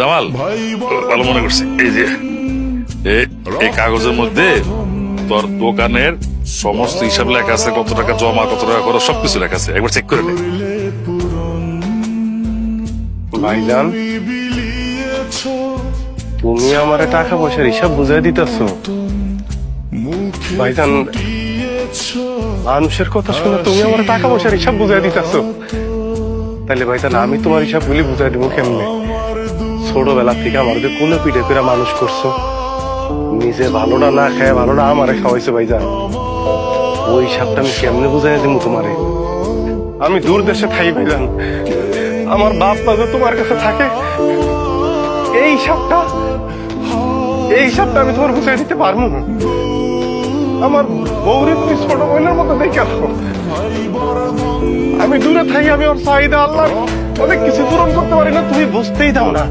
জামাল, ভালো মনে করছি। এই যে এই কাগজের মধ্যে তোর দোকানের সমস্ত হিসাব লেখা আছে, কত টাকা জমা, কত টাকা করো সবকিছু লেখা আছে। একবার চেক করে নে। ভাইজান, তুমি আমার টাকা পয়সার হিসাব বুঝাই দিতেছ। ভাইজান, মানুষের কথা শুনে তুমি আমার টাকা পয়সার হিসাব বুঝাই দিতেছ। তাহলে ভাইজান আমি তোমার হিসাবগুলি বুঝাই দিব কেমনে? ছোটবেলা থেকে আমার যে কোলে পিঠে করে মানুষ করছ, নিজে ভালোটা না খায়, ভালোটা আমারে খাওয়াইছো ভাইজান ওই হিসাবটা আমি কেমনে বুঝাই দিব তোমারে? আমি দূর দেশে থাকি ভাইজান আমার বাপ মা যে তোমার কাছে থাকে, এই হিসাবটা এই হিসাবটা আমি তোমার বুঝাই দিতে পারব না। আমার বৌরে তুমি ছোট বোনের মতো দেখে আমি দূরে থাকি, আমি ওর চাহিদা আল্লাহ অনেক কিছু পূরণ করতে পারি না, তুমি বুঝতেই দাও না।